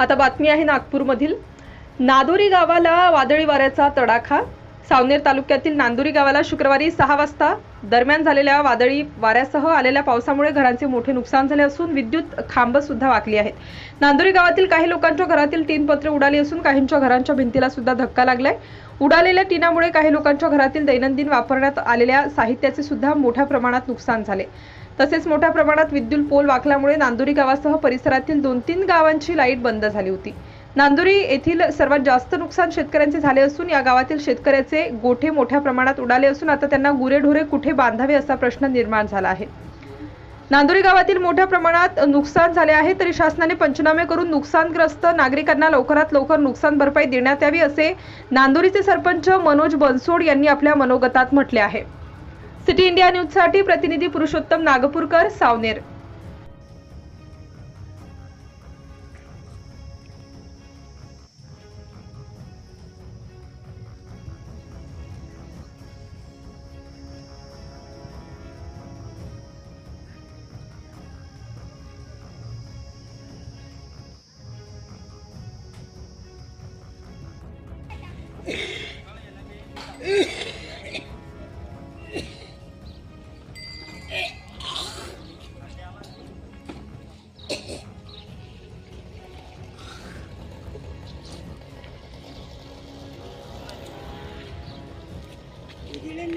आता बातमी आहे नागपूरमधील. नादोरी गावाला वादळी वाऱ्याचा तडाखा. सावनेर तालुक्यातील नांदुरी गावाला शुक्रवारी सहा वाजता दरम्यान झालेल्या वादळी वाऱ्यासह आलेल्या पावसामुळे घरांचे मोठे नुकसान झाले असून विद्युत खांब सुद्धा वाकली आहेत. नांदुरी गावातील काही लोकांच्या घरातील तीन पत्रे उडाली असून काहींच्या घरांच्या भिंतीला सुद्धा धक्का लागलाय. उडालेल्या टिनामुळे काही लोकांच्या घरातील दैनंदिन वापरण्यात आलेल्या साहित्याचे सुद्धा मोठ्या प्रमाणात नुकसान झाले. तसेच मोठ्या प्रमाणात विद्युत पोल वाकल्यामुळे नांदुरी गावासह परिसरातील दोन तीन गावांची लाइट बंद झाली होती. नांदुरी येथील सर्वात जास्त नुकसान शेतकऱ्यांचे झाले असून या गावातील शेतकऱ्याचे गोठे मोठ्या प्रमाणात उडाले असून आता त्यांना गुरेढोरे कुठे बांधावे असा प्रश्न निर्माण झाला आहे. नांदुरी गावातील मोठ्या प्रमाणात नुकसान झाले आहे तरी शासनाने पंचनामे करून नुकसानग्रस्त नागरिकांना लवकरात लवकर नुकसान भरपाई देण्यात यावी असे नांदुरीचे सरपंच मनोज बनसोड यांनी आपल्या मनोगतात म्हटले आहे. सिटी इंडिया न्यूजसाठी प्रतिनिधी पुरुषोत्तम नागपूरकर सावनेर. Hindi lang